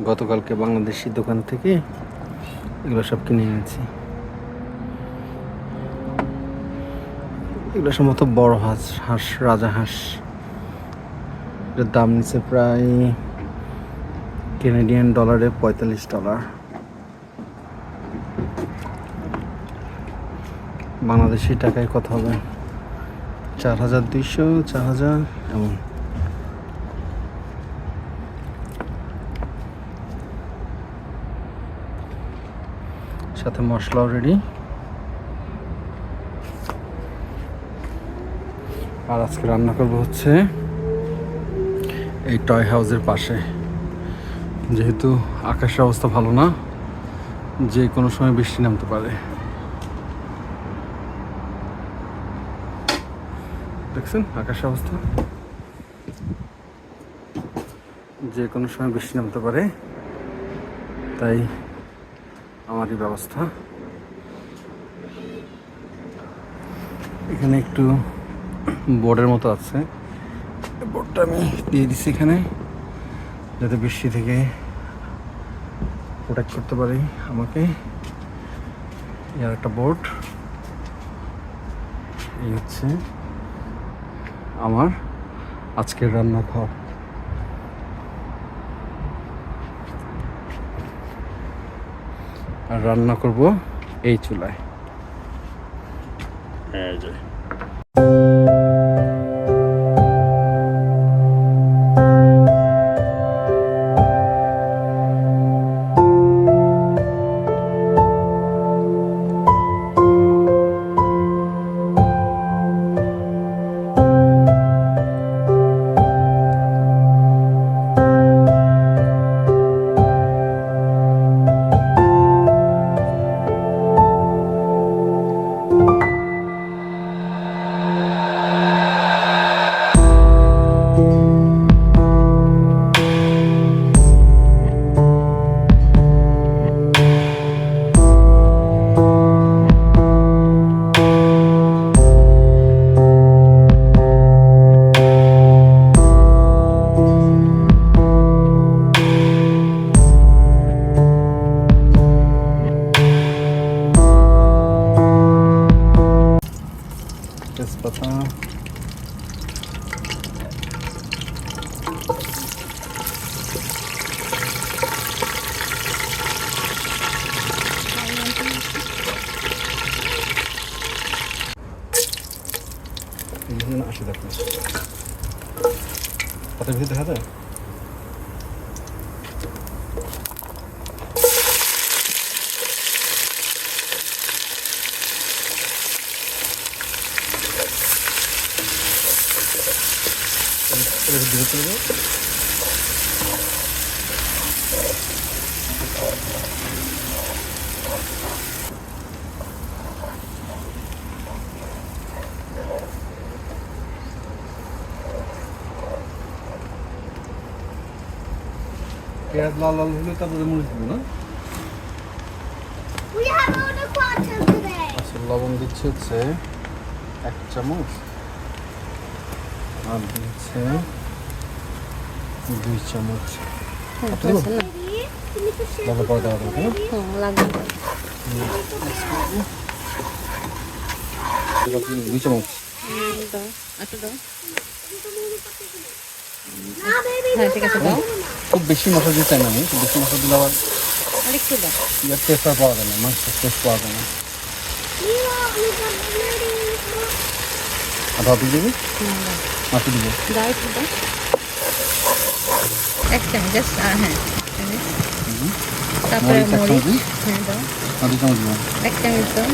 গতকালকে বাংলাদেশি দোকান থেকে এগুলো সব কিনে এনেছি। এগুলো সম্ভবত বড় হাঁস হাঁস, রাজা হাঁস। এটার দাম নিচ্ছে প্রায় কেনেডিয়ান ডলারে পঁয়তাল্লিশ ডলার বাংলাদেশি টাকায় কত হবে। চার হাজার দুইশো, চার হাজার, এমন। সাথে মশলাও রেডি আর আজকে রান্না করব হচ্ছে এই টয় হাউসের পাশে। যেহেতু আকাশের অবস্থা ভালো না, যে কোনো সময় বৃষ্টি নামতে পারে। দেখছেন আকাশের অবস্থা? যে কোনো সময় বৃষ্টি নামতে পারে। তাই আমারই ব্যবস্থা। এখানে একটু বোর্ডের মতো আছে। বোর্ডটা আমি দিয়ে দিচ্ছি এখানে, যাতে বৃষ্টি থেকে প্রোটেক্ট করতে পারি আমাকে। এই আর একটা বোর্ড। এই হচ্ছে আমার আজকের রান্নাঘর। আর রান্না করব এই চুলায়। এই من هنا 10 دقيقة حتى بهد هذا؟ Let's do পেঁয়াজ লাল লাল হলে তারপরে মরিচ দিব না? We have all the quantum today. আচ্ছা লবণ দিচ্ছে হচ্ছে এক চামচ। আর দিচ্ছে দুই চামচ। পরে দেওয়া যাবে দুই চামচ। দাও একটু দাও. হ্যাঁ ঠিক আছে দাও। খুব বেশি মশলা দিতে চাই না আমি বেশি মশলা দিলে আবার আর দাও। ইয়ার টেস্ট আর পাওয়া যায় না মাংসের টেস্ট পাওয়া যায় না। Mira, we got the lady. আর ভাবি দিবি। মাটি দিব দাও। একটু দাও এক জাস্ট হ্যাঁ তারপরে মরিচ? হ্যাঁ দাও। চামচ এক চামচ দাও।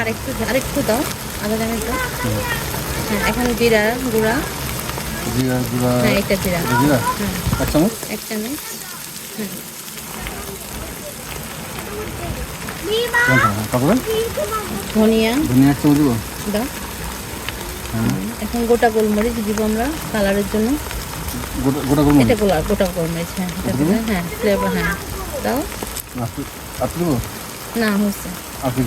আরেকটু আরেকটু দাও। আধা চামচ দাও। হ্যাঁ এখন জিরা গুঁড়া। জিরা জিরা। হ্যাঁ এটা জিরা। জিরা? হ্যাঁ। এক চামচ? এক চামচ। হ্যাঁ! তারপরে ধনিয়া। ধনিয়া এক চামচ দিব? দাও। হ্যাঁ। এখন গোটা গোলমরিচ দিব আমরা কালারের জন্য। গোটা গোলমরিচ? এটা গোলা গোটা গোলমরিচ হ্যাঁ। হ্যাঁ ফ্লেভার হ্যাঁ। দাও। আপনি না হচ্ছে। আপনি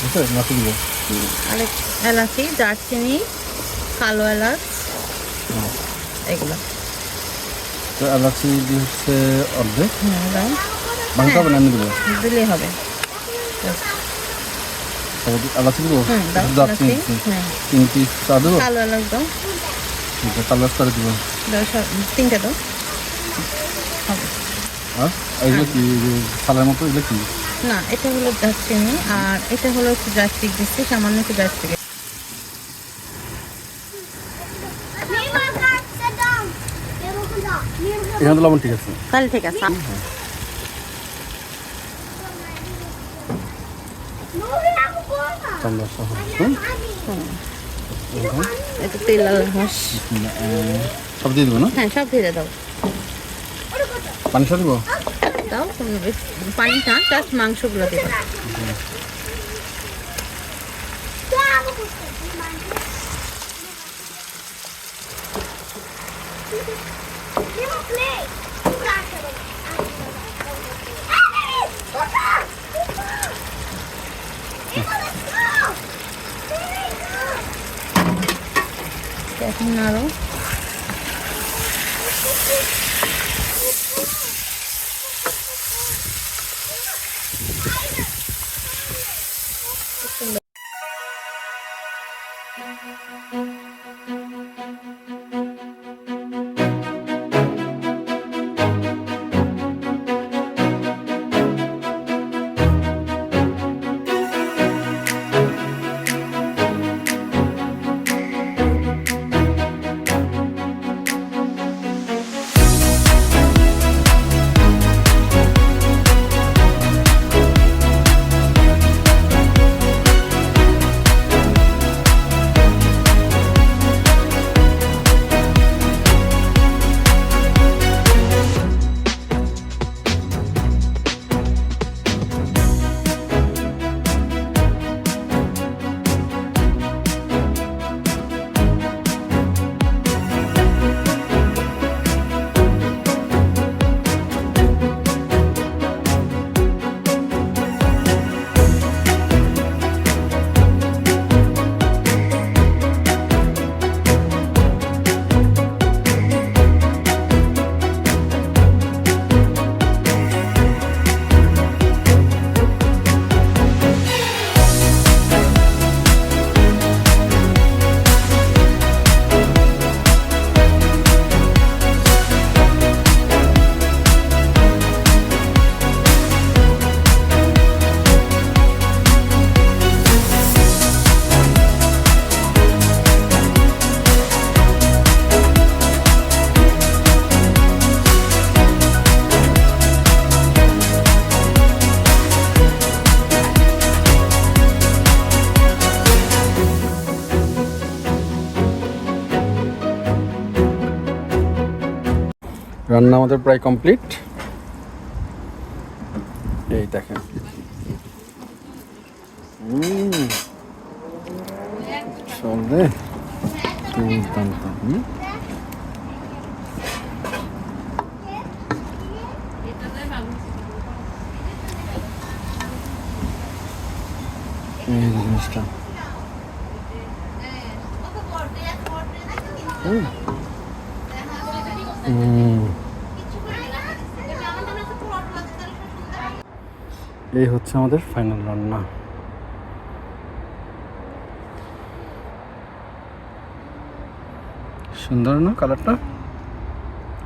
বুঝতে নাচু দিব আরেক এলাচি দারচিনি কালো এলাচ এগুলো। তো এলাচি হচ্ছে অর্ধেক? হ্যাঁ দাও ভাঙতে হবে না দিলেই হবে। এলাচি দিব? দারচিনি হ্যাঁ। তিন পিস চা দেবো? কালো এলাচ দাও। আছে কালার করে দিব। তিনটা দাও। হবে আর এইগুলো কি সালের মতো? এগুলো কি? না এটা হলো দারচিনি আর এটা হলো একটু ড্রাস্টিক দিচ্ছি সামান্য একটু এখানে লবণ ঠিক আছে। তাহলে ঠিক আছে। একটু তেল আর হাঁস সব দিয়ে দেবো না? হ্যাঁ সব দিয়ে দাও পানি সহ দিব? দাও পানিটা জাস্ট মাংসগুলো দেবে। এখন আরও। রান্না আমাদের প্রায় কমপ্লিট। এই দেখেন। চলে এই জিনিসটা। হুম। এই হচ্ছে আমাদের ফাইনাল রান্না সুন্দর, না কালারটা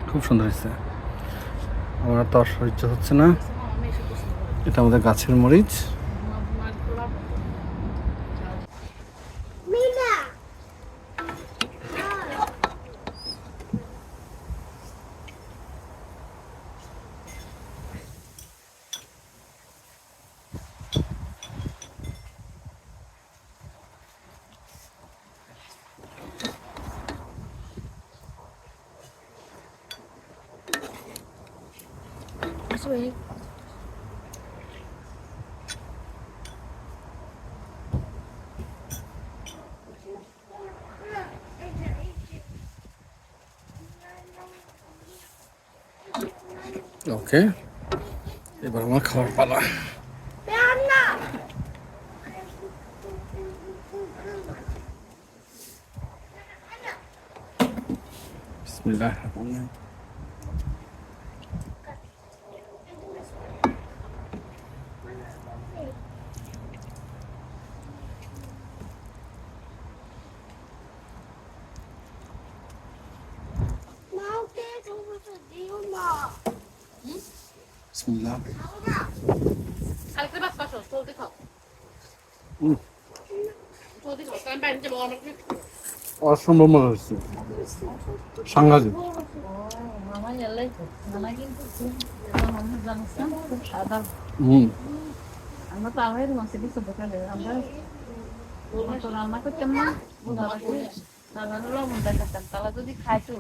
খুব সুন্দর হয়েছে। আমার তো আর হচ্ছে না। এটা আমাদের গাছের মরিচ। أسوي هيك أوكي. يبقى هناك خرب بلا بسم الله الرحمن الرحيم. অসম্ভব মনে হচ্ছে। সাংঘাতিক। তো আমরা তো আগে মাসে দিচ্ছি দোকানে আমরা তো রান্না করতাম না। রান্না লবণ দেখাতাম তারা যদি খাইতো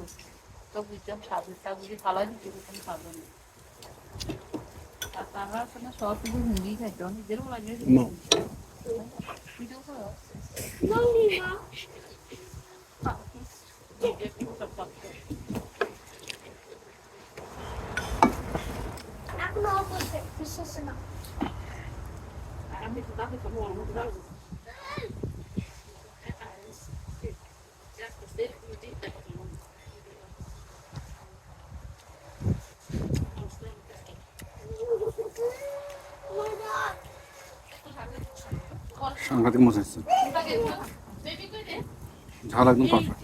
তো বুঝতাম স্বাদ যদি ভালো দিতে বুঝতাম খাব না আর তারা সব কিছু হিন্দি খাইতো। নিজেরও লাগে। না ভিডিও করো No, Nima. এখন অবশ্যই বিশ্বাস না আমি তো তাকে তো মনে মনে সাংঘাতিক মজা হচ্ছে ঝাল একদম পারফেক্ট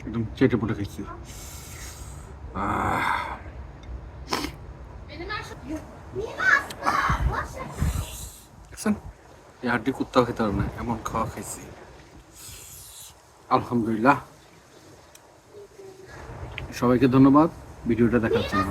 একদম চেটে পুটে খেয়েছি আহ, দেখছেন এই হাড্ডি কুত্তাও খেতে পারবে না, এমন খাওয়া খাইছি। আলহামদুলিল্লাহ। সবাইকে ধন্যবাদ, ভিডিওটা দেখার জন্য।